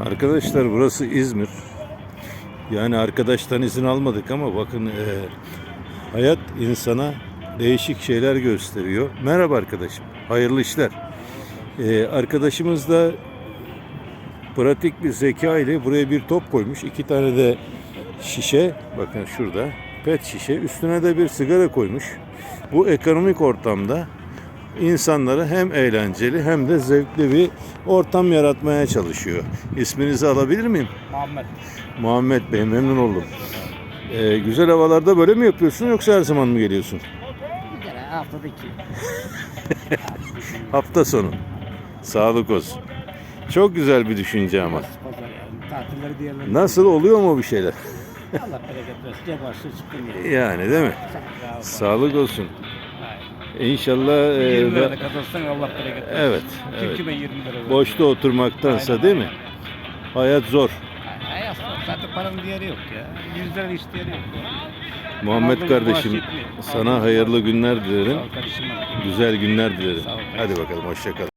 Arkadaşlar burası İzmir. Yani arkadaştan izin almadık ama bakın e, hayat insana değişik şeyler gösteriyor. Merhaba arkadaşım. Hayırlı işler. E, arkadaşımız da pratik bir zeka ile buraya bir top koymuş. İki tane de şişe. Bakın şurada. Pet şişe. Üstüne de bir sigara koymuş. Bu ekonomik ortamda insanlara hem eğlenceli hem de zevkli bir ortam yaratmaya çalışıyor. İsminizi alabilir miyim? Muhammed. Muhammed Bey memnun oldum. Ee, güzel havalarda böyle mi yapıyorsun yoksa her zaman mı geliyorsun? Bir kere haftada iki. Hafta sonu. Sağlık olsun. Çok güzel bir düşünce ama. Pazar yani. Tatilleri diğerleri. Nasıl oluyor mu bir şeyler? Allah bereket versin. Cep yani. Yani değil mi? Sağlık olsun. İnşallah e, 20 lira da kazansan Allah bereket versin. Evet, Kim evet. kime 20 lira verir? boşta oturmaktansa Aynen, değil mi? Hayat zor. Hayat zaten paranın değeri yok ya. 100 lira hiç değeri yok. Muhammed kardeşim sana hayırlı günler dilerim. Sağ ol kardeşim. Güzel günler dilerim. Sağ ol. Hadi bakalım hoşça kal.